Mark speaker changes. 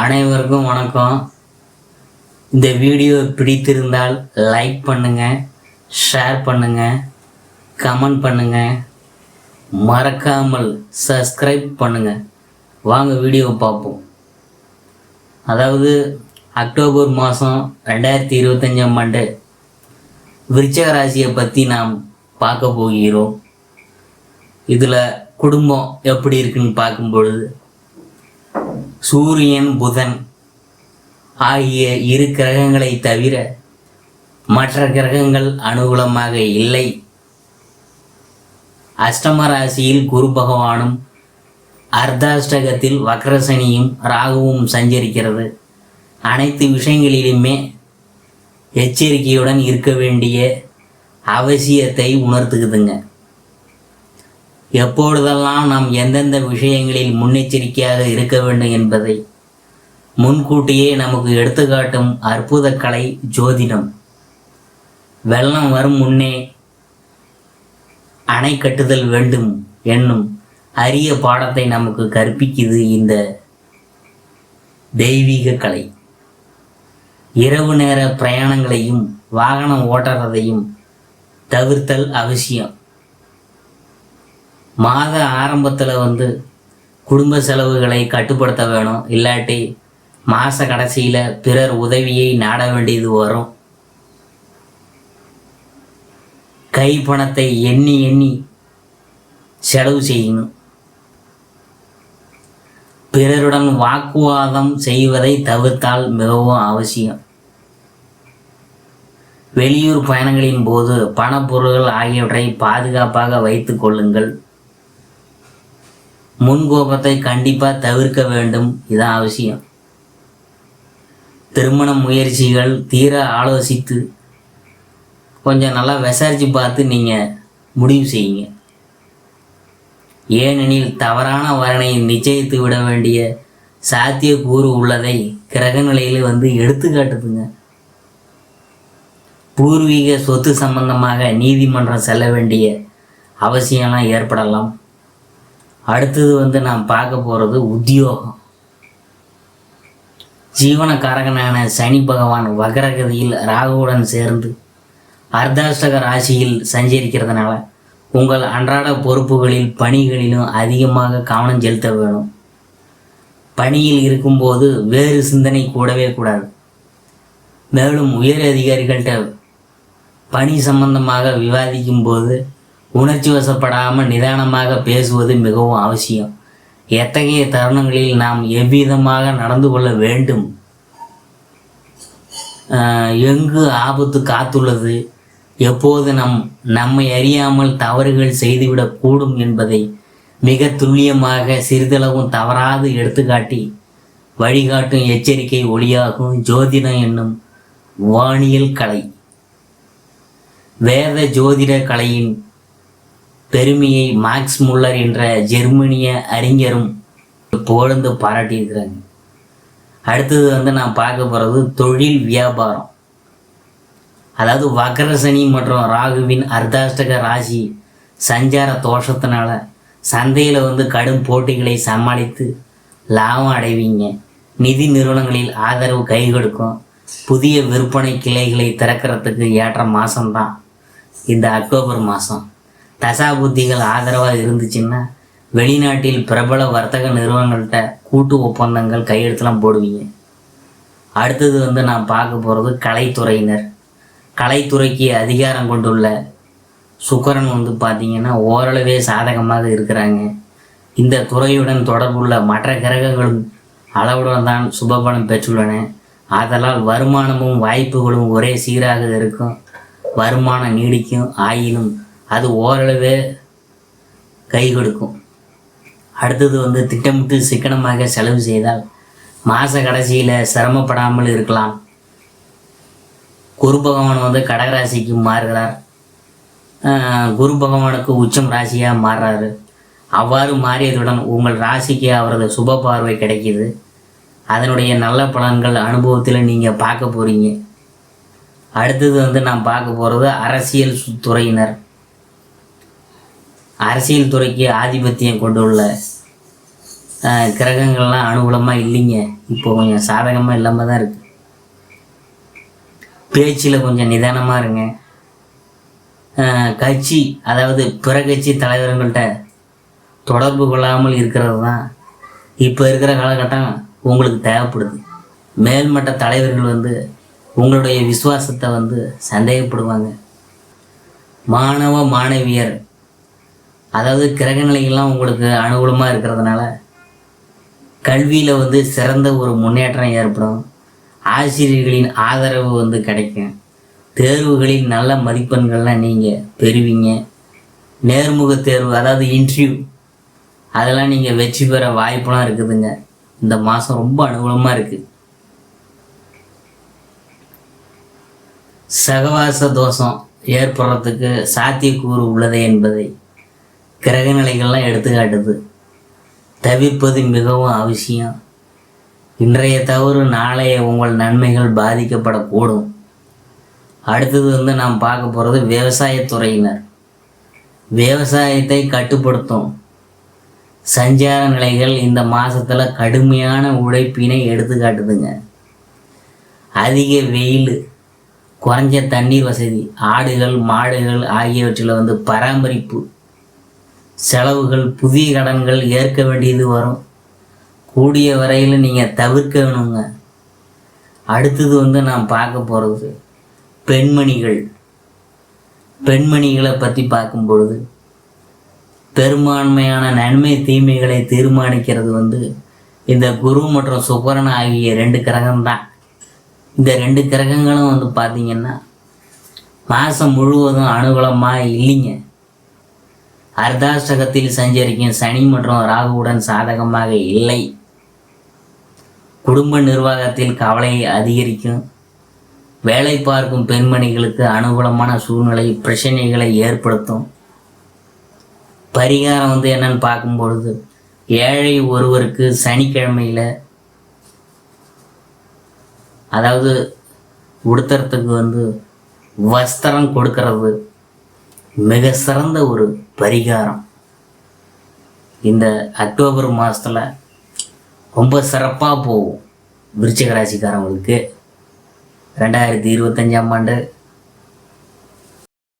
Speaker 1: அனைவருக்கும் வணக்கம். இந்த வீடியோ பிடித்திருந்தால் லைக் பண்ணுங்கள் ஷேர் பண்ணுங்கள் கமெண்ட் பண்ணுங்கள் மறக்காமல் சப்ஸ்கிரைப் பண்ணுங்கள் வாங்க வீடியோ பார்ப்போம். அதாவது அக்டோபர் மாதம் ரெண்டாயிரத்தி இருபத்தஞ்சாம் ஆண்டு விருச்சக ராசியை பற்றி நாம் பார்க்க போகிறோம். இதில் குடும்பம் எப்படி இருக்குன்னு பார்க்கும் பொழுது சூரியன் புதன் ஆகிய இரு கிரகங்களை தவிர மற்ற கிரகங்கள் அனுகூலமாக இல்லை. அஷ்டம ராசியில் குரு பகவானும் அர்த்தாஷ்டகத்தில் வக்ரசனியும் ராகுவும் சஞ்சரிக்கிறது. அனைத்து விஷயங்களிலுமே எச்சரிக்கையுடன் இருக்க வேண்டிய அவசியத்தை உணர்த்துக்குதுங்க எப்பொழுதெல்லாம் நாம் எந்தெந்த விஷயங்களில் முன்னெச்சரிக்கையாக இருக்க வேண்டும் என்பதை முன்கூட்டியே நமக்கு எடுத்துக்காட்டும் அற்புத கலை ஜோதிடம். வெள்ளம் வரும் முன்னே அணை கட்டுதல் வேண்டும் என்னும் அரிய பாடத்தை நமக்கு கற்பிக்குது இந்த தெய்வீக கலை. இரவு நேர பிரயாணங்களையும் வாகனம் ஓட்டுறதையும் தவிர்த்தல் அவசியம். மாத ஆரம்பத்தில் வந்து குடும்ப செலவுகளை கட்டுப்படுத்த வேணும். இல்லாட்டி மாத கடைசியில் பிறர் உதவியை நாட வேண்டியது வரும். கை பணத்தை எண்ணி எண்ணி செலவு செய்யணும். பிறருடன் வாக்குவாதம் செய்வதை தவிர்த்தால் மிகவும் அவசியம். வெளியூர் பயணங்களின் போது பணப்பொருள்கள் ஆகியவற்றை பாதுகாப்பாக வைத்துக் கொள்ளுங்கள். முன்கோபத்தை கண்டிப்பாக தவிர்க்க வேண்டும். இதான் அவசியம். திருமண முயற்சிகள் தீர ஆலோசித்து கொஞ்சம் நல்லா விசாரித்து பார்த்து நீங்கள் முடிவு செய்யுங்க. ஏனெனில் தவறான வரனை நிச்சயித்து விட வேண்டிய சாத்தியக்கூறு உள்ளதை கிரக நிலையில் வந்து எடுத்துக்காட்டுதுங்க பூர்வீக சொத்து சம்பந்தமாக நீதிமன்றம் செல்ல வேண்டிய அவசியம்லாம் ஏற்படலாம். அடுத்தது வந்து நாம் பார்க்க போகிறது உத்தியோகம். ஜீவனக்காரகனான சனி பகவான் வக்ரகதியில் ராகுவுடன் சேர்ந்து அர்த்தாஷ்டக ராசியில் சஞ்சரிக்கிறதுனால உங்கள் அன்றாட பொறுப்புகளில் பணிகளிலும் அதிகமாக கவனம் செலுத்த வேணும். பணியில் இருக்கும்போது வேறு சிந்தனை கூடவே கூடாது. மேலும் உயர் அதிகாரிகள்கிட்ட பணி சம்பந்தமாக விவாதிக்கும் போது உணர்ச்சி வசப்படாமல் நிதானமாக பேசுவது மிகவும் அவசியம். எத்தகைய தருணங்களில் நாம் எவ்விதமாக நடந்து கொள்ள வேண்டும்? எங்கு ஆபத்து காத்துள்ளது? எப்போது நம் நம்மை அறியாமல் தவறுகள் செய்துவிடக்கூடும் என்பதை மிக துல்லியமாக சிறிதளவும் தவறாது எடுத்துக்காட்டி வழிகாட்டும் எச்சரிக்கை ஒளியாகும் ஜோதிடம் என்னும் வானியல் கலை. வேத ஜோதிட கலையின் பெருமையை மார்க்ஸ் முல்லர் என்ற ஜெர்மனிய அறிஞரும் புகழ்ந்து பாராட்டியிருக்கிறாங்க. அடுத்தது வந்து நான் பார்க்க போகிறது தொழில் வியாபாரம். அதாவது வக்ரசனி மற்றும் ராகுவின் அர்த்தாஷ்டக ராசி சஞ்சார தோஷத்தினால சந்தையில் வந்து கடும் போட்டிகளை சமாளித்து லாபம் அடைவீங்க. நிதி நிறுவனங்களில் ஆதரவு கை கொடுக்கும். புதிய விற்பனை கிளைகளை திறக்கிறதுக்கு ஏற்ற மாதம்தான் இந்த அக்டோபர் மாதம் தசா புத்திகள் ஆதரவாக இருந்துச்சுன்னா வெளிநாட்டில் பிரபல வர்த்தக நிறுவனங்கள்கிட்ட கூட்டு ஒப்பந்தங்கள் கையெழுத்துலாம் போடுவீங்க. அடுத்தது வந்து நான் பார்க்க போகிறது கலைத்துறையினர். கலைத்துறைக்கு அதிகாரம் கொண்டுள்ள சுக்கரன் வந்து பார்த்திங்கன்னா ஓரளவே சாதகமாக இருக்கிறாங்க. இந்த துறையுடன் தொடர்புள்ள மற்ற கிரகங்களும் அளவுடன் தான் சுபபலம் பெற்றுள்ளன. ஆதலால் வருமானமும் வாய்ப்புகளும் ஒரே சீராக இருக்கும். வருமானம் நீடிக்கும். ஆயினும் அது ஓரளவே கை கொடுக்கும். அடுத்தது வந்து திட்டமிட்டு சிக்கனமாக செலவு செய்தால் மாத கடைசியில் சிரமப்படாமல் இருக்கலாம். குரு பகவான் வந்து கடகராசிக்கு மாறுகிறார். குரு பகவானுக்கு உச்சம் ராசியாக மாறுறாரு அவ்வாறு மாறியதுடன் உங்கள் ராசிக்கு அவரது சுப பார்வை கிடைக்கிது. அதனுடைய நல்ல பலன்கள் அனுபவத்தில் நீங்கள் பார்க்க போகிறீங்க அடுத்தது வந்து நான் பார்க்க போகிறது அரசியல் துறையினர். அரசியல் துறைக்கு ஆதிபத்தியம் கொண்டுள்ள கிரகங்கள்லாம் அனுகூலமாக இல்லைங்க. இப்போ கொஞ்சம் சாதகமாக இல்லாமல் தான் இருக்குது பேச்சில் கொஞ்சம் நிதானமாக இருங்க. கட்சி அதாவது பிற கட்சி தலைவர்கள்ட்ட தொடர்பு கொள்ளாமல் இருக்கிறது தான் இப்போ இருக்கிற காலகட்டம் உங்களுக்கு தேவைப்படுது. மேல்மட்ட தலைவர்கள் வந்து உங்களுடைய விசுவாசத்தை வந்து சந்தேகப்படுவாங்க. மாணவ மாணவியர் அதாவது கிரக நிலைகள்லாம் உங்களுக்கு அனுகூலமாக இருக்கிறதுனால கல்வியில் வந்து சிறந்த ஒரு முன்னேற்றம் ஏற்படும். ஆசிரியர்களின் ஆதரவு வந்து கிடைக்கும். தேர்வுகளில் நல்ல மதிப்பெண்கள்லாம் நீங்கள் பெறுவீங்க. நேர்முக தேர்வு அதாவது இன்டர்வியூ அதெல்லாம் நீங்கள் வெற்றி பெற வாய்ப்புலாம் இருக்குதுங்க. இந்த மாதம் ரொம்ப அனுகூலமாக இருக்குது சகவாச தோஷம் ஏற்படுறதுக்கு சாத்தியக்கூறு உள்ளது என்பதை கிரக நிலைகள்லாம் எடுத்துக்காட்டுது. தவிர்ப்பது மிகவும் அவசியம். இன்றைய தவறு நாளைய உங்கள் நன்மைகள் பாதிக்கப்படக்கூடும். அடுத்தது வந்து நாம் பார்க்க போகிறது விவசாயத்துறையினர் விவசாயத்தை கட்டுப்படுத்தும். சஞ்சார நிலைகள் இந்த மாதத்தில் கடுமையான உழைப்பினை எடுத்துக்காட்டுதுங்க. அதிக வெயில் குறைஞ்ச தண்ணீர் வசதி ஆடுகள் மாடுகள் ஆகியவற்றில் வந்து பராமரிப்பு செலவுகள் புதிய கடன்கள் ஏற்க வேண்டியது வரும். கூடிய வரையில் நீங்கள் தவிர்க்க வேணுங்க அடுத்தது வந்து நான் பார்க்க போகிறது பெண்மணிகள். பெண்மணிகளை பற்றி பார்க்கும் பொழுது பெரும்பான்மையான நன்மை தீமைகளை தீர்மானிக்கிறது வந்து இந்த குரு மற்றும் சுக்கரன் ஆகிய ரெண்டு கிரகம்தான். இந்த ரெண்டு கிரகங்களும் வந்து பார்த்திங்கன்னா மாதம் முழுவதும் அனுகூலமாக இல்லைங்க. அர்த்தாஷ்டகத்தில் சஞ்சரிக்கும் சனி மற்றும் ராகுவுடன் சாதகமாக இல்லை. குடும்ப நிர்வாகத்தில் கவலையை அதிகரிக்கும். வேலை பார்க்கும் பெண்மணிகளுக்கு அனுகூலமான சூழ்நிலை பிரச்சனைகளை ஏற்படுத்தும். பரிகாரம் வந்து என்னன்னு பார்க்கும் பொழுது ஏழை ஒருவருக்கு சனிக்கிழமையில் அதாவது உடுத்துறதுக்கு வந்து வஸ்திரம் கொடுக்கறது. மிக சிறந்த ஒரு பரிகாரம். இந்த அக்டோபர் மாதத்தில் ரொம்ப சிறப்பாக போகும். விருச்சிக ராசிக்காரங்களுக்கு. ரெண்டாயிரத்தி இருபத்தஞ்சாம் ஆண்டு